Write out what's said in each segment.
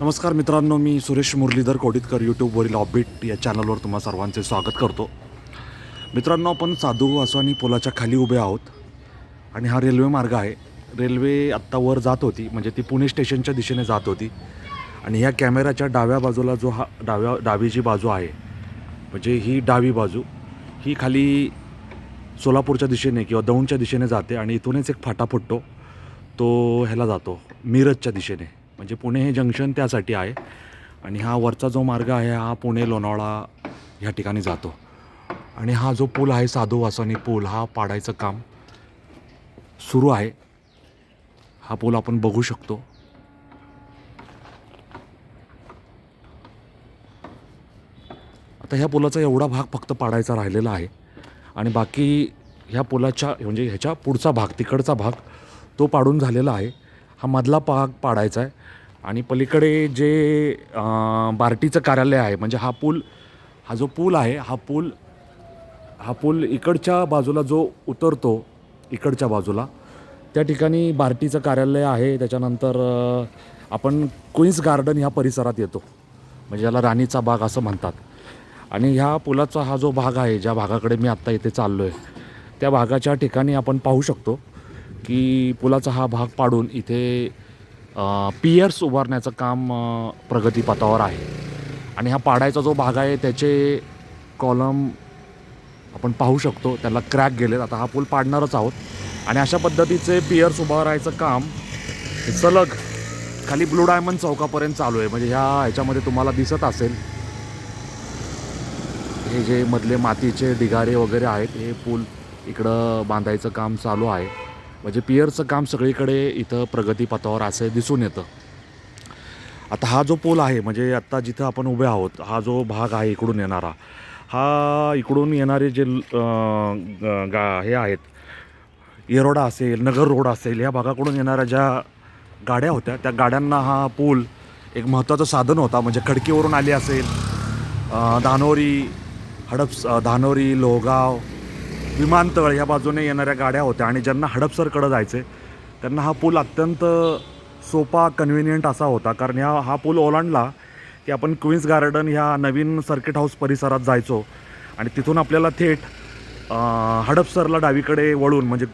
नमस्कार मित्रांनो मी सुरेश मुरलीधर कोडितकर यूट्यूबवरील ऑबिट या चॅनलवर तुम्हा सर्वांचे स्वागत करतो. मित्रांनो आपण साधू वासवानी पुलाच्या खाली उभे आहोत आणि हा रेल्वे मार्ग आहे. रेल्वे आत्ता वर जात होती म्हणजे ती पुणे स्टेशनच्या दिशेने जात होती. आणि ह्या कॅमेऱ्याच्या डाव्या बाजूला जो हा डाव्या डावी जी बाजू आहे म्हणजे ही डावी बाजू ही खाली सोलापूरच्या दिशेने किंवा दौंडच्या दिशेने जाते आणि इथूनच एक फाटा फुटतो तो ह्याला जातो मिरजच्या दिशेने. म्हणजे पुणे हे जंक्शन त्यासाठी आहे. आणि हा वरचा जो मार्ग आहे हा पुणे लोणावळा ह्या ठिकाणी जातो. आणि हा जो पूल आहे साधू वासानी पूल हा पाडायचं काम सुरू आहे. हा पूल आपण बघू शकतो. आता ह्या पुलाचा एवढा भाग फक्त पाडायचा राहिलेला आहे. आणि बाकी ह्या पुलाच्या म्हणजे ह्याच्या पुढचा भाग तिकडचा भाग तो पाडून झालेला आहे. हा मधला भाग पाडायचा आहे. आणि पलीकडे जे बार्टीचं कार्यालय आहे म्हणजे हा पूल हा जो पूल आहे हा पूल हा पूल इकडच्या बाजूला जो उतरतो इकडच्या बाजूला त्या ठिकाणी बार्टीचं कार्यालय आहे. त्याच्यानंतर आपण क्वीन्स गार्डन ह्या परिसरात येतो. म्हणजे याला राणीचा बाग असं म्हणतात. आणि ह्या पुलाचा हा जो भाग आहे ज्या भागाकडे मी आत्ता इथे चाललो आहे त्या भागाच्या ठिकाणी आपण पाहू शकतो. की पुलाचा हा भाग पाडून इथे पियर्स उभारण्याचं काम प्रगतीपथावर आहे. आणि हा पाडायचा जो भाग आहे त्याचे कॉलम आपण पाहू शकतो. त्याला क्रॅक गेलेत. आता हा पूल पाडणारच आहोत. आणि अशा पद्धतीचे पियर्स उभारायचं काम सलग खाली ब्लू डायमंड चौकापर्यंत चालू आहे. म्हणजे ह्या ह्याच्यामध्ये तुम्हाला दिसत असेल. हे जे मधले मातीचे ढिगारे वगैरे आहेत हे पूल इकडं बांधायचं काम चालू आहे. म्हणजे पियरचं काम सगळीकडे इथं प्रगतीपथावर असं दिसून येतं. आता हा जो पूल आहे म्हणजे आत्ता जिथं आपण उभे आहोत हा जो भाग आहे इकडून येणारा हा इकडून येणारे जे ग- गा हे आहेत येरोडा असेल नगर रोड असेल या भागाकडून येणाऱ्या ज्या गाड्या होत्या त्या गाड्यांना हा पूल एक महत्त्वाचं साधन होता. म्हणजे खडकीवरून आली असेल धानोरी हडप धानोरी लोहगाव विमानतळ ह्या बाजूने येणाऱ्या गाड्या होत्या आणि ज्यांना हडपसरकडं जायचे त्यांना हा पूल अत्यंत सोपा कन्व्हिनियंट असा होता. कारण ह्या हा पूल ओलांडला की आपण क्वीन्स गार्डन ह्या नवीन सर्किट हाऊस परिसरात जायचो आणि तिथून आपल्याला थेट हडपसरला डावीकडे वळून म्हणजे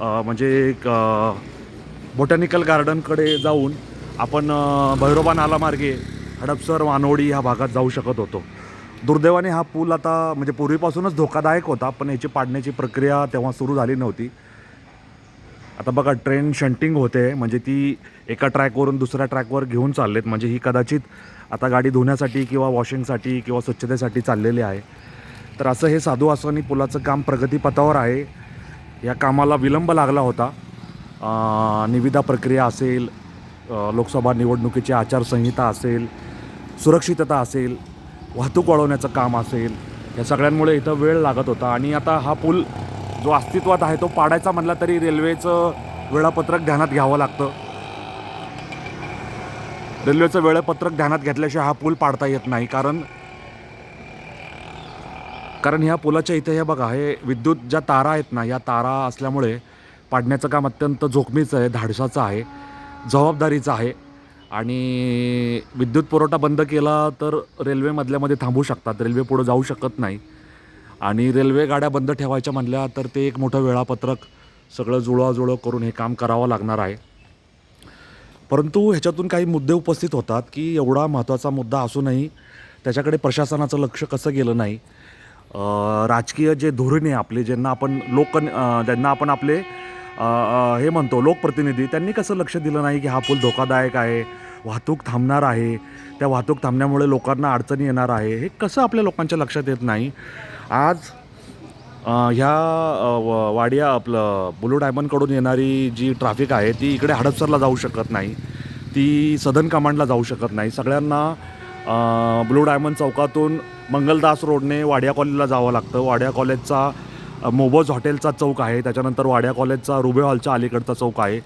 म्हणजे एक बोटॅनिकल गार्डनकडे जाऊन आपण भैरोबा भैरोबा नालामार्गे हडपसर वानोडी ह्या भागात जाऊ शकत होतो. दुर्दैवाने हा पूल आता म्हणजे पूर्वीपासूनच धोकादायक होता पण याची पाडण्याची प्रक्रिया तेव्हा सुरू झाली नव्हती. आता बघा ट्रेन शंटिंग होते म्हणजे ती एका ट्रॅकवरून दुसऱ्या ट्रॅकवर घेऊन चाललेत. म्हणजे ही कदाचित आता गाडी धुण्यासाठी किंवा वॉशिंगसाठी किंवा स्वच्छतेसाठी चाललेली आहे. तर असं हे साधू आसवानी पुलाचं काम प्रगतीपथावर आहे. या कामाला विलंब लागला होता. निविदा प्रक्रिया असेल लोकसभा निवडणुकीची आचारसंहिता असेल सुरक्षितता असेल वाहतूक वाढवण्याचं काम असेल या सगळ्यांमुळे इथं वेळ लागत होता. आणि आता हा पूल जो अस्तित्वात आहे तो पाडायचा म्हणला तरी रेल्वेचं वेळापत्रक ध्यानात घ्यावं लागतं. रेल्वेचं वेळापत्रक ध्यानात घेतल्याशिवाय हा पूल पाडता येत नाही. कारण कारण ह्या पुलाच्या इथे हे बघा हे विद्युत ज्या तारा आहेत ना या तारा असल्यामुळे पाडण्याचं काम अत्यंत जोखमीचं आहे धाडसाचं आहे जबाबदारीचं आहे. आणि विद्युत पुरवठा बंद केला तर रेल्वे मधल्यामध्ये थांबू शकतात. रेल्वे पुढं जाऊ शकत नाही. आणि रेल्वे गाड्या बंद ठेवायच्या म्हणल्या तर ते एक मोठं वेळापत्रक सगळं जुळवाजुळव करून हे काम करावं लागणार आहे. परंतु ह्याच्यातून काही मुद्दे उपस्थित होतात की एवढा महत्त्वाचा मुद्दा असूनही त्याच्याकडे प्रशासनाचं लक्ष कसं गेलं नाही. राजकीय जे धोरणे आपले ज्यांना आपण लोक ज्यांना आपण आपले हे म्हणतो लोकप्रतिनिधी त्यांनी कसं लक्ष दिलं नाही की हा पूल धोकादायक आहे वाहतूक थांबणार आहे त्या वाहतूक थांबण्यामुळे लोकांना अडचणी येणार आहे हे कसं आपल्या लोकांच्या लक्षात येत नाही? आज ह्या व- वाडिया आपलं ब्लू डायमंडकडून येणारी जी ट्रॅफिक आहे ती इकडे हडपसरला जाऊ शकत नाही ती सदन कमांडला जाऊ शकत नाही. सगळ्यांना ब्लू डायमंड चौकातून मंगलदास रोडने वाडिया कॉलेजला जावं लागतं. वाडिया कॉलेजचा मोबोज हॉटेलचा चौक आहे त्याच्यानंतर वाड्या कॉलेजचा रुबे हॉलच्या अलीकडचा चौक आहे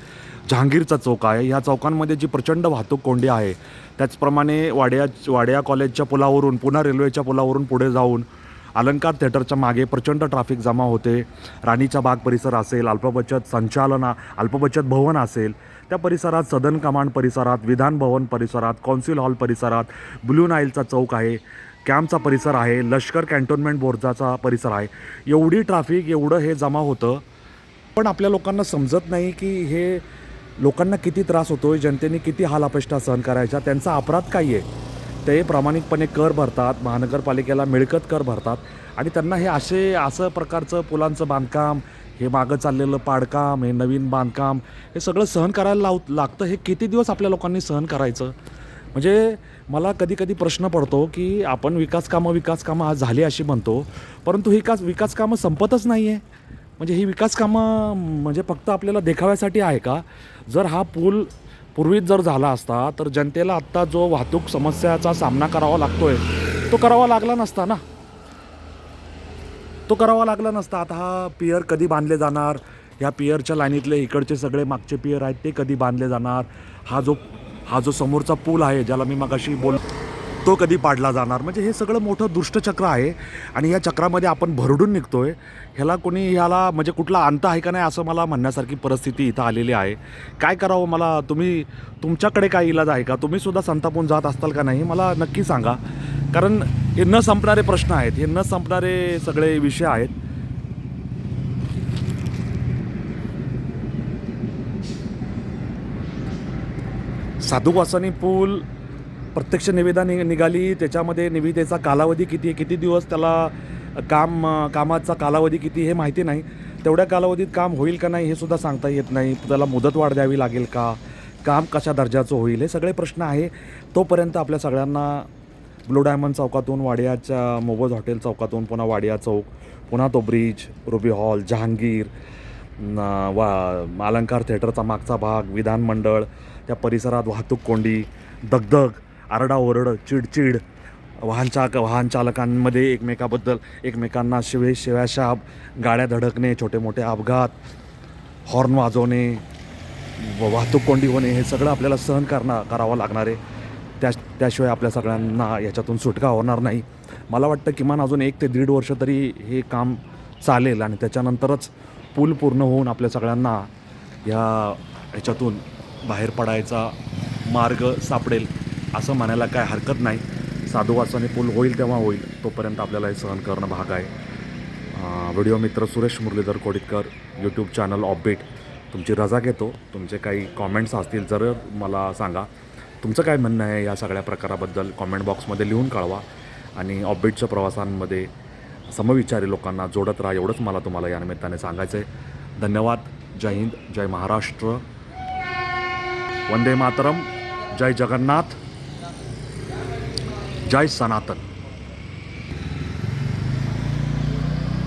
जहांगीरचा चौक आहे. ह्या चौकांमध्ये जी प्रचंड वाहतूक कोंडी आहे त्याचप्रमाणे वाड्या वाड्या कॉलेजच्या पुलावरून पुन्हा रेल्वेच्या पुलावरून पुढे जाऊन अलंकार थिएटरच्या मागे प्रचंड ट्रॅफिक जमा होते. राणीचा बाग परिसर असेल अल्पबचत संचालना अल्पबचत भवन असेल त्या परिसरात सदन कमांड परिसरात विधान भवन परिसरात कौन्सिल हॉल परिसरात ब्लू नाईलचा चौक आहे. कॅम्पचा परिसर आहे लष्कर कॅन्टोन्मेंट बोर्डाचा परिसर आहे. एवढी ट्रॅफिक एवढं हे जमा होतं. पण आपल्या लोकांना समजत नाही की हे लोकांना किती त्रास होतो आहे जनतेने किती हाल अपेष्टा सहन करायच्या त्यांचा अपराध काय आहे? ते प्रामाणिकपणे कर भरतात महानगरपालिकेला मिळकत कर भरतात आणि त्यांना हे असे असं प्रकारचं पुलांचं बांधकाम हे मागं चाललेलं पाडकाम हे नवीन बांधकाम हे सगळं सहन करायला लाव लागतं. हे किती दिवस आपल्या लोकांनी सहन करायचं? म्हणजे मला कधी कधी प्रश्न पडतो की आपण विकास कामं विकास कामं आज झाली अशी म्हणतो परंतु ही कास विकास कामं संपतच नाही आहे म्हणजे ही विकास कामं म्हणजे फक्त आपल्याला देखाव्यासाठी आहे का? जर हा पूल पूर्वीच जर झाला असता तर जनतेला आत्ता जो वाहतूक समस्याचा सामना करावा लागतोय तो करावा लागला नसता ना? तो करावा लागला नसता. आता हा पियर कधी बांधले जाणार? ह्या पियरच्या लाईनीतले इकडचे सगळे मागचे पियर आहेत ते कधी बांधले जाणार? हा जो हा जो समोरचा पूल आहे ज्याला मी मगाशी बोल तो कधी पाडला जाणार? म्हणजे हे सगळं मोठं दुष्टचक्र आहे आणि या चक्रामध्ये आपण भरडून निघतोय. ह्याला कोणी ह्याला म्हणजे कुठला अंत आहे का नाही असं मला म्हणण्यासारखी परिस्थिती इथं आलेली आहे. काय करावं मला? तुम्ही तुमच्याकडे काय इलाज आहे का? तुम्हीसुद्धा संतापून जात असताल का नाही? मला नक्की सांगा. कारण हे न संपणारे प्रश्न आहेत. हे न संपणारे सगळे विषय आहेत. साधू वासनी पूल प्रत्यक्ष निविदा नि निघाली. त्याच्यामध्ये निविदेचा कालावधी किती आहे किती दिवस त्याला काम कामाचा कालावधी किती हे माहिती नाही. तेवढ्या कालावधीत काम होईल का नाही हे सुद्धा सांगता येत नाही. त्याला मुदतवाढ द्यावी लागेल का? काम कशा दर्जाचं होईल? हे सगळे प्रश्न आहे. तोपर्यंत आपल्या सगळ्यांना ब्लू डायमंड चौकातून वाडियाच्या मोबोज हॉटेल चौकातून पुन्हा वाडिया चौक पुन्हा तो ब्रिज रुबी हॉल जहांगीर वा अलंकार थिएटरचा मागचा भाग विधानमंडळ त्या परिसरात वाहतूक कोंडी दगदग आरडाओरड चिडचिड वाहनचालक वाहन चालकांमध्ये एकमेकाबद्दल एकमेकांना शिवे शिव्याशाप गाड्या धडकणे छोटे मोठे अपघात हॉर्न वाजवणे व- वाहतूक कोंडी होणे हे सगळं आपल्याला सहन करणं करावं लागणार आहे. त्या त्याशिवाय आपल्या सगळ्यांना याच्यातून सुटका होणार नाही. मला वाटतं किमान अजून एक ते दीड वर्ष तरी हे काम चालेल आणि त्याच्यानंतरच पूल पूर्ण होऊन आपल्या सगळ्यांना या ह्याच्यातून बाहेर पडायचा मार्ग सापडेल असं म्हणायला काय हरकत नाही. साधुवासाने पूल होईल तेव्हा होईल तोपर्यंत आपल्याला हे सहन करणं भाग आहे. व्हिडिओ मित्र Suresh Murlidhar Koditkar YouTube channel offbeat तुमची रजा घेतो. तुमचे काही कॉमेंट्स असतील जर मला सांगा. तुमचं काय म्हणणं आहे या सगळ्या प्रकाराबद्दल कॉमेंट बॉक्समध्ये लिहून कळवा. आणि ऑपबीटच्या प्रवासांमध्ये समविचारी लोकांना जोडत राहा एवढंच मला तुम्हाला या निमित्ताने सांगायचं आहे धन्यवाद. जय हिंद. जय महाराष्ट्र. वंदे मातरम जय जगन्नाथ जय सनातन।